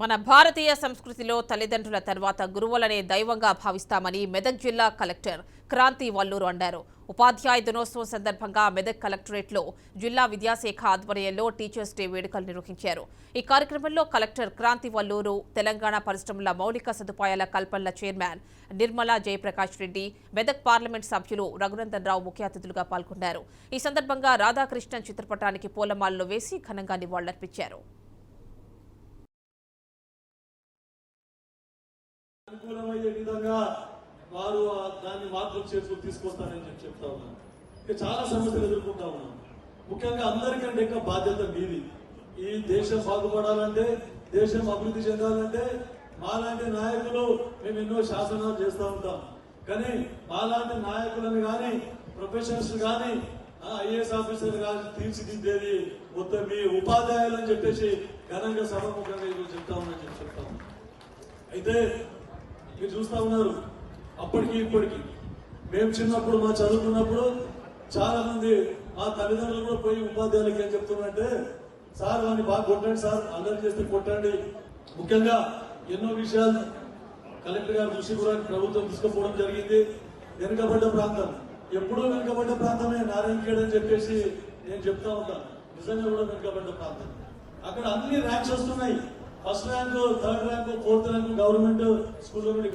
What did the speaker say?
మన భారతీయ సంస్కృతిలో తల్లిదండ్రుల తర్వాత గురువులనే దైవంగా భావిస్తామని మెదక్ జిల్లా కలెక్టర్ క్రాంతి వల్లూరు అన్నారు. ఉపాధ్యాయ దినోత్సవం సందర్భంగా మెదక్ కలెక్టరేట్లో జిల్లా విద్యాశాఖ ఆధ్వర్యంలో టీచర్స్ డే వేడుకలు నిర్వహించారు. ఈ కార్యక్రమంలో కలెక్టర్ క్రాంతి వల్లూరు తెలంగాణ పరిశ్రమల మౌలిక సదుపాయాల కల్పనల చైర్మన్ నిర్మలా జయప్రకాష్ రెడ్డి మెదక్ పార్లమెంట్ సభ్యులు రఘునందన్ రావు ముఖ్య అతిథులుగా పాల్గొన్నారు. ఈ సందర్భంగా రాధాకృష్ణన్ చిత్రపటానికి పూలమాలలు వేసి ఘనంగా నివాళులర్పించారు. అనుకూలమయ్యే విధంగా వారు దాన్ని మార్పులు చేసుకుని తీసుకొస్తారని చెప్పి చెప్తా ఉన్నాను. చాలా సమస్యలు ఎదుర్కొంటా ఉన్నాం ముఖ్యంగా అందరికంటే ఎక్కువ బాధ్యత మీది. ఈ దేశం బాగుపడాలంటే దేశం అభివృద్ధి చెందాలంటే మాలాంటి నాయకులు మేము ఎన్నో శాసనాలు చేస్తూ ఉంటాం. కానీ మాలాంటి నాయకులను కానీ ప్రొఫెషనల్స్ కానీ ఐఏఎస్ ఆఫీసర్ కానీ తీర్చిదిద్దేది మొత్తం మీ ఉపాధ్యాయులు అని చెప్పేసి ఘనంగా సభముఖంగా ఈరోజు చెప్తా ఉన్నాను చెప్పి చెప్తా అయితే మీరు చూస్తా ఉన్నారు. అప్పటికి ఇప్పటికి. మేము చిన్నప్పుడు మా చదువుకున్నప్పుడు చాలా మంది మా తల్లిదండ్రులు కూడా పోయి ఉపాధ్యాయులకి ఏం చెప్తున్నారంటే సార్ వాడిని బాగా కొట్టండి సార్ అల్లరి చేస్తే కొట్టండి. ముఖ్యంగా ఎన్నో విషయాలు కలెక్టర్ గారి దృష్టి కూడా ప్రభుత్వం తీసుకుపోవడం జరిగింది. వెనుకబడ్డ ప్రాంతం. ఎప్పుడూ వెనుకబడ్డ ప్రాంతమే నారాయణఖేడ్ అని చెప్పేసి నేను చెప్తా ఉంటాను. నిజంగా కూడా వెనుకబడ్డ ప్రాంతం. అక్కడ అన్ని ర్యాంక్స్ వస్తున్నాయి. First rank third rank fourth rank government స్కూల్లో నుండి